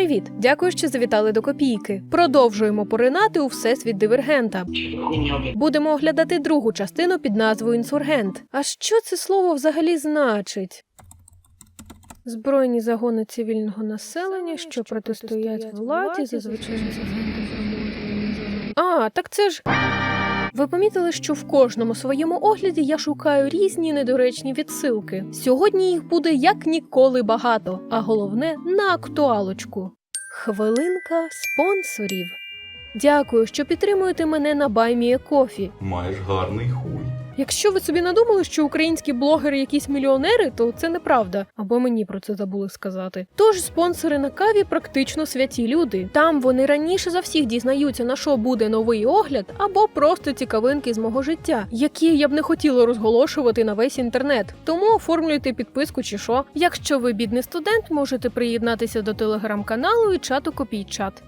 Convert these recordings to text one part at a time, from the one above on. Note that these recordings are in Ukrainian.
Привіт! Дякую, що завітали до копійки. Продовжуємо поринати у всесвіт дивергента. Будемо оглядати другу частину під назвою інсургент. А що це слово взагалі значить? Збройні загони цивільного населення, що протистоять владі, зазвичай. А, так це ж. Ви помітили, що в кожному своєму огляді я шукаю різні недоречні відсилки. Сьогодні їх буде як ніколи багато, а головне на актуалочку. Хвилинка спонсорів. Дякую, що підтримуєте мене на Байміє Кофі. Маєш гарний хуй. Якщо ви собі надумали, що українські блогери якісь мільйонери, то це неправда, або мені про це забули сказати. Тож спонсори на каві практично святі люди. Там вони раніше за всіх дізнаються, на що буде новий огляд, або просто цікавинки з мого життя, які я б не хотіла розголошувати на весь інтернет. Тому оформлюйте підписку чи що. Якщо ви бідний студент, можете приєднатися до телеграм-каналу і чату Копійчат.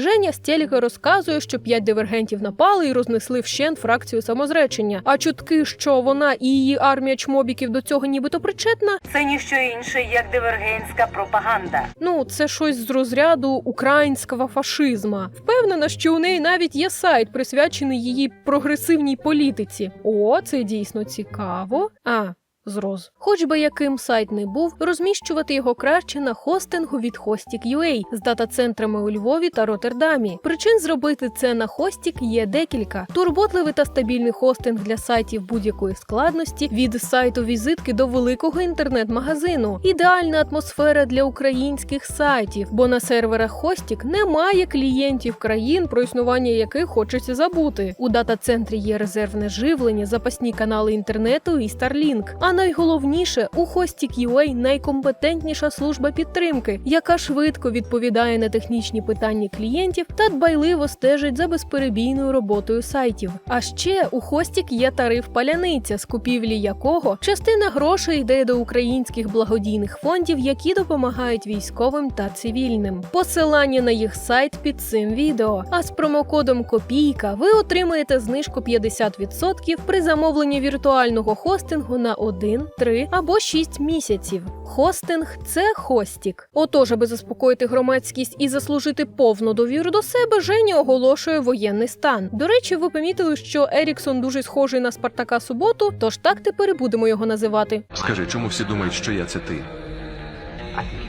Женя з телека розказує, що п'ять дивергентів напали і рознесли вщент фракцію самозречення. А чутки, що вона і її армія чмобіків до цього нібито причетна, Це ніщо інше, як дивергентська пропаганда. ну це щось з розряду українського фашизма. Впевнена, що у неї навіть є сайт, присвячений її прогресивній політиці. О, це дійсно цікаво. А. Зроз. Хоч би яким сайт не був, розміщувати його краще на хостингу від Hostik.ua з дата-центрами у Львові та Роттердамі. Причин зробити це на Hostik є декілька: турботливий та стабільний хостинг для сайтів будь-якої складності, від сайту візитки до великого інтернет-магазину, ідеальна атмосфера для українських сайтів, бо на серверах Hostik немає клієнтів країн, про існування яких хочеться забути. У дата-центрі є резервне живлення, запасні канали інтернету і Starlink. А найголовніше у Hostik.ua найкомпетентніша служба підтримки, яка швидко відповідає на технічні питання клієнтів та дбайливо стежить за безперебійною роботою сайтів. А ще у Hostik є тариф паляниця, з купівлі якого частина грошей йде до українських благодійних фондів, які допомагають військовим та цивільним. Посилання на їх сайт під цим відео. А з промокодом Копійка ви отримаєте знижку 50% при замовленні віртуального хостингу на 1, 3 або 6 місяців. Хостинг це хостік. Отож, аби заспокоїти громадськість і заслужити повну довіру до себе, Жені оголошує воєнний стан. До речі, ви помітили, що Еріксон дуже схожий на Спартака Суботу, тож так тепер і будемо його називати. Скажи, чому всі думають, що я це ти?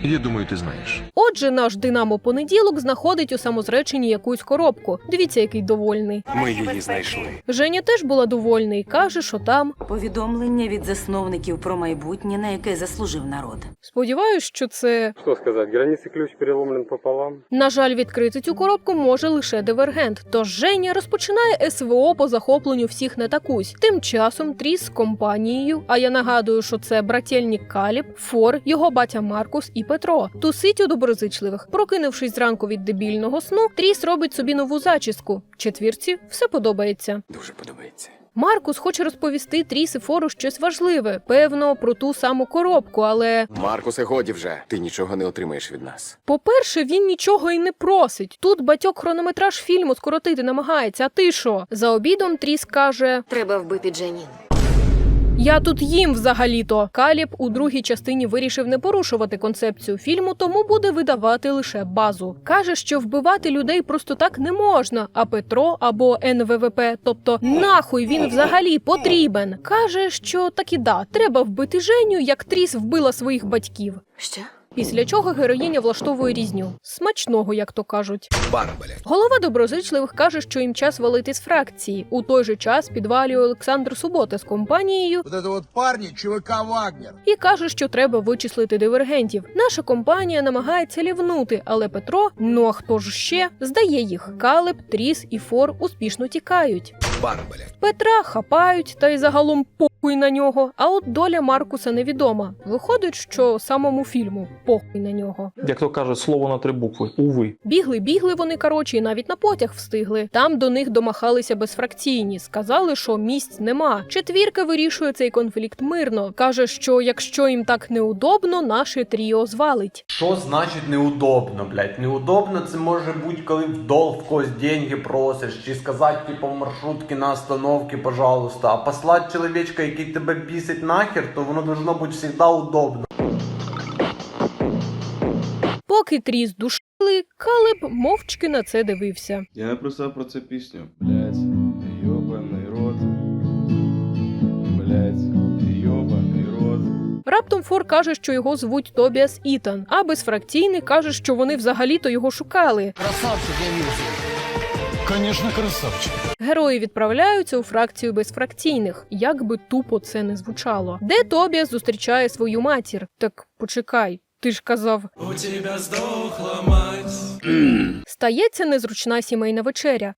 Я думаю, ти знаєш. Отже, наш Динамо понеділок знаходить у самозреченні якусь коробку. Дивіться, який довольний. Ми її знайшли. Женя теж була довольна і каже, що там. Повідомлення від засновників про майбутнє, на яке заслужив народ. Сподіваюсь, що це Что сказать, границы ключ переломлен пополам. На жаль, відкрити цю коробку може лише дивергент. Тож Женя розпочинає СВО по захопленню всіх на такусь. Тим часом Тріс з компанією. А я нагадую, що це брательник Каліб, Фор, його батя Маркус і Петро. Тусить у доброзичливих. Прокинувшись зранку від дебільного сну, Тріс робить собі нову зачіску. Четвірці все подобається. Дуже подобається. Маркус хоче розповісти Тріс і Фору щось важливе, певно, про ту саму коробку, але Маркусе, годі вже. Ти нічого не отримаєш від нас. По-перше, він нічого й не просить. Тут батьок хронометраж фільму скоротити намагається. А ти що? За обідом Тріс каже: Треба вбити Дженін. Я тут їм взагалі-то. Каліб у другій частині вирішив не порушувати концепцію фільму, тому буде видавати лише базу. Каже, що вбивати людей просто так не можна. А Петро або НВВП, тобто нахуй він взагалі потрібен. Каже, що таки да, треба вбити Женю, як Тріс вбила своїх батьків. Що? Після чого героїня влаштовує різню. Смачного, як то кажуть. Бара, блядь. Голова доброзичливих каже, що їм час валити з фракції. У той же час підвалює Олександр Субота з компанією Вот это вот парни ЧВК «Вагнер». і каже, що треба вичислити дивергентів. Наша компанія намагається лівнути, але Петро, ну а хто ж ще, здає їх. Калеб, Тріс і Фор успішно тікають. Бара, блядь. Петра хапають, та й загалом похуй на нього. А от доля Маркуса невідома. Виходить, що самому фільму похуй на нього. Як то кажуть, слово на три букви. Уви. Бігли, бігли вони коротше, і навіть на потяг встигли. Там до них домахалися безфракційні. Сказали, що місць нема. Четвірка вирішує цей конфлікт мирно. каже, що якщо їм так неудобно, наше тріо звалить. Що значить неудобно, блядь? Неудобно це може бути, коли в долг в когось деньги просиш, чи сказати, типу, в маршрутки на остановці, пожалуйста. А послати чоловічка, який тебе бісить нахер, то воно должно бути завжди удобно. Поки тріс душили, Калеб мовчки на це дивився. Я написав про це пісню. Блять, йобаний рот. Блять, йобаний рот. Раптом Фор каже, що його звуть Тобіас Ітан, а безфракційний каже, що вони взагалі-то його шукали. Красавчик я вижу. Конечно, красавчик. Герої відправляються у фракцію безфракційних, як би тупо це не звучало. Де Тобіас зустрічає свою матір. Так почекай, ти ж казав. У тебе здохла мать. Стається незручна сімейна вечеря.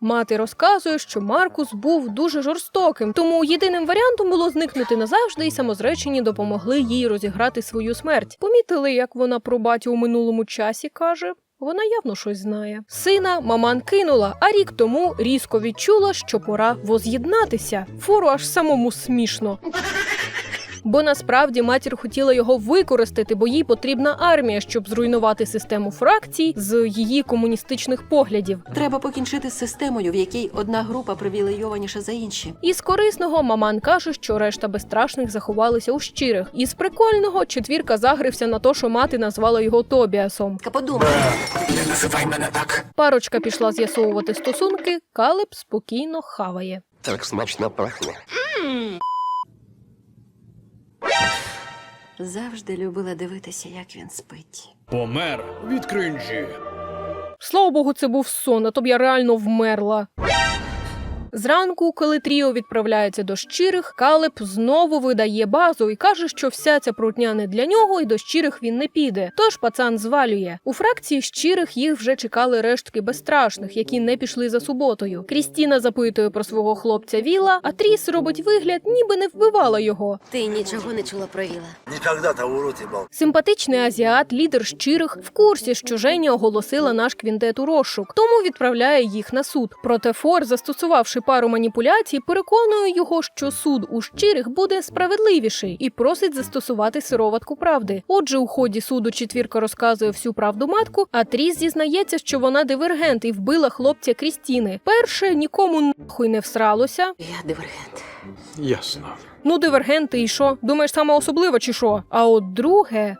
Мати розказує, що Маркус був дуже жорстоким, тому єдиним варіантом було зникнути назавжди, і самозречені допомогли їй розіграти свою смерть. Помітили, як вона про батю у минулому часі каже. Вона явно щось знає. Сина маман кинула, а рік тому різко відчула, що пора воз'єднатися. Фору аж самому смішно. Бо насправді матір хотіла його використати, бо їй потрібна армія, щоб зруйнувати систему фракцій з її комуністичних поглядів. Треба покінчити з системою, в якій одна група привілейованіша за інші. Із корисного маман каже, що решта безстрашних заховалися у щирих. Із прикольного четвірка загрився на то, що мати назвала його Тобіасом. Ка подумай, Не називай мене так. Парочка пішла з'ясовувати стосунки. Калеб спокійно хаває. Так смачно пахне. Завжди любила дивитися, як він спить. Помер від кринжі. Слава Богу, це був сон, а то б я реально вмерла. Зранку, коли Тріо відправляється до щирих, Калеб знову видає базу і каже, що вся ця прутня не для нього, і до щирих він не піде. Тож пацан звалює. У фракції щирих їх вже чекали рештки безстрашних, які не пішли за суботою. Крістіна запитує про свого хлопця Віла, а Тріс робить вигляд, ніби не вбивала його. Ти нічого не чула про Віла. Ніколи-то в роті був. Симпатичний азіат, лідер щирих, в курсі, що Женя оголосила наш квінтет у розшук, тому відправляє їх на суд. Проте Фор, застосувавши пару маніпуляцій, переконує його, що суд у щирих буде справедливіший і просить застосувати сироватку правди. Отже, у ході суду четвірка розказує всю правду матку, а Тріс зізнається, що вона дивергент і вбила хлопця Крістіни. Перше нікому нахуй не всралося. Я дивергент. Ясно. Ну, дивергенти, і що? Думаєш, саме особливо чи що? А от друге.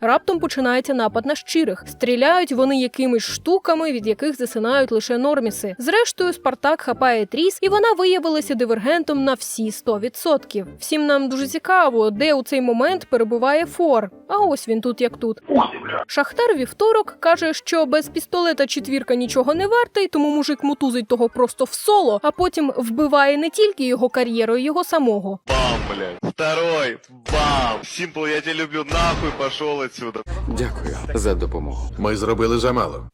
Раптом починається напад на щирих. Стріляють вони якимись штуками, від яких засинають лише норміси. Зрештою, Спартак хапає тріс, і вона виявилася дивергентом на всі 100%. Всім нам дуже цікаво, де у цей момент перебуває Фор. А ось він тут як тут. Шахтар вівторок каже, що без пістолета четвірка нічого не варта, і тому мужик мутузить того просто в соло, а потім вбиває не тільки його кар'єру, і його самого. Бам, блядь. Второй. Бам. Симпл, я тебя люблю. Нахуй пошел отсюда. Дякую за допомогу. Ми зробили замало.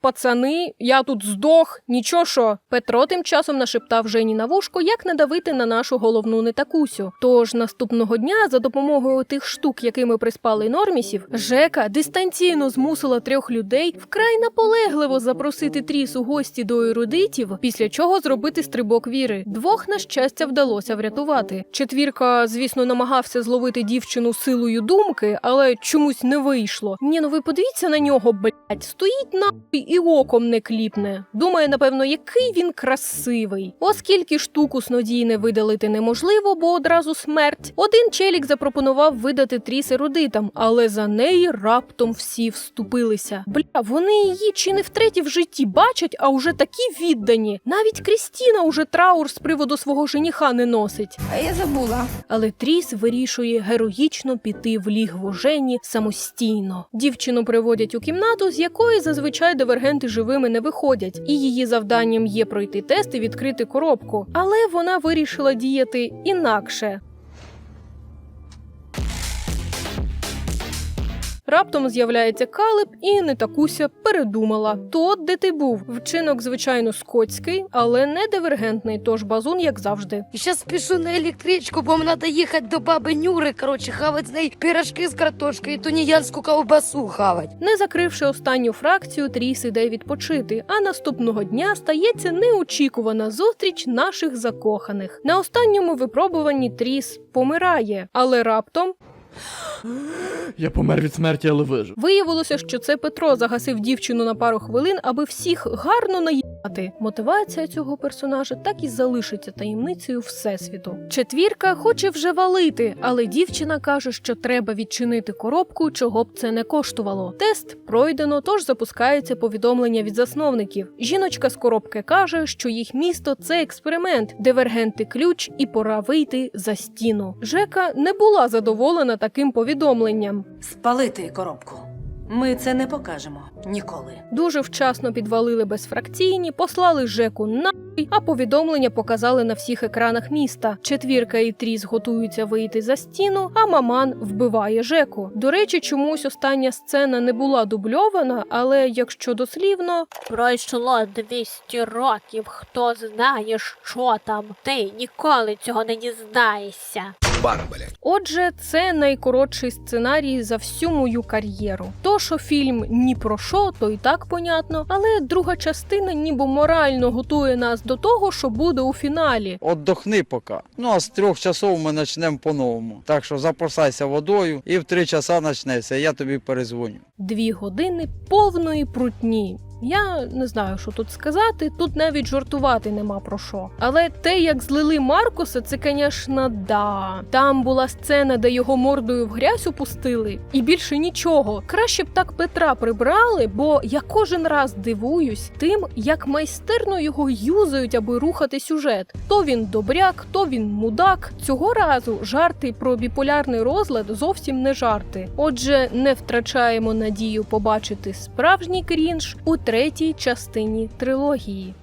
Пацани, я тут здох, нічого що. Петро тим часом нашептав Жені на вушко, як надавити на нашу головну нетакусю. Тож наступного дня, за допомогою тих штук, якими приспали нормісів, Жека дистанційно змусила трьох людей вкрай наполегливо запросити тріс у гості до ерудитів, після чого зробити стрибок віри. Двох, на щастя, вдалося врятувати. Четвірка, звісно, намагався зловити дівчину силою думки, але чомусь не вийшло. Ні, ну ви подивіться на нього, блять, стоїть нахуй і оком не кліпне. Думає, напевно, який він красивий. Оскільки штуку снодійне видалити неможливо, бо одразу смерть. Один челік запропонував видати тріс ерудитам, але за неї раптом всі вступилися. Бля, вони її чи не втретє в житті бачать, а уже такі віддані. Навіть Крістіна уже траур з приводу свого жениха не носить. А я забула. Але Тріс вирішує героїчно піти в лігво Жені самостійно. Дівчину приводять у кімнату, з якої зазвичай дивергенти живими не виходять, і її завданням є пройти тест і відкрити коробку. Але вона вирішила діяти інакше. Раптом з'являється Калеб і не такуся передумала. То, де ти був, вчинок, звичайно, скотський, але не дивергентний, тож базун, як завжди. Зараз спішу на електричку, бо мені треба їхати до баби Нюри, коротше, хавати з неї пірожки з картошкою і тунеядську ковбасу хавати. Не закривши останню фракцію, Тріс іде відпочити. А наступного дня стається неочікувана зустріч наших закоханих. На останньому випробуванні Тріс помирає, але раптом Я помер від смерті, але вижив. виявилося, що це Петро загасив дівчину на пару хвилин, аби всіх гарно наїбати Мотивація цього персонажа так і залишиться таємницею всесвіту. Четвірка хоче вже валити, але дівчина каже, що треба відчинити коробку, чого б це не коштувало. Тест пройдено, тож запускається повідомлення від засновників. Жіночка з коробки каже, що їх місто це експеримент, дивергенти ключ і пора вийти за стіну. Жека не була задоволена таким повідомленням. Спалити коробку. Ми це не покажемо ніколи. Дуже вчасно підвалили безфракційні, послали Жеку нахуй, а повідомлення показали на всіх екранах міста. Четвірка і Тріс готуються вийти за стіну, а маман вбиває Жеку. До речі, чомусь остання сцена не була дубльована, але якщо дослівно, Пройшло 200 років, хто знає, що там. Ти ніколи цього не дізнаєшся. Отже, це найкоротший сценарій за всю мою кар'єру. То, що фільм ні про що, то і так понятно, але друга частина ніби морально готує нас до того, що буде у фіналі. Отдохни поки. Ну а з трьох часов ми почнемо по-новому. Так що запасайся водою і в три часа почнеться. Я тобі перезвоню. Дві години повної прутні. Я не знаю, що тут сказати. Тут навіть жартувати нема про що. Але те, як злили Маркуса, це, звісно, да. Там була сцена, де його мордою в грязь опустили, і більше нічого. Краще б так Петра прибрали, бо я кожен раз дивуюсь тим, як майстерно його юзають, аби рухати сюжет. То він добряк, то він мудак. Цього разу жарти про біполярний розлад зовсім не жарти. Отже, не втрачаємо надію побачити справжній крінж у третій частині трилогії.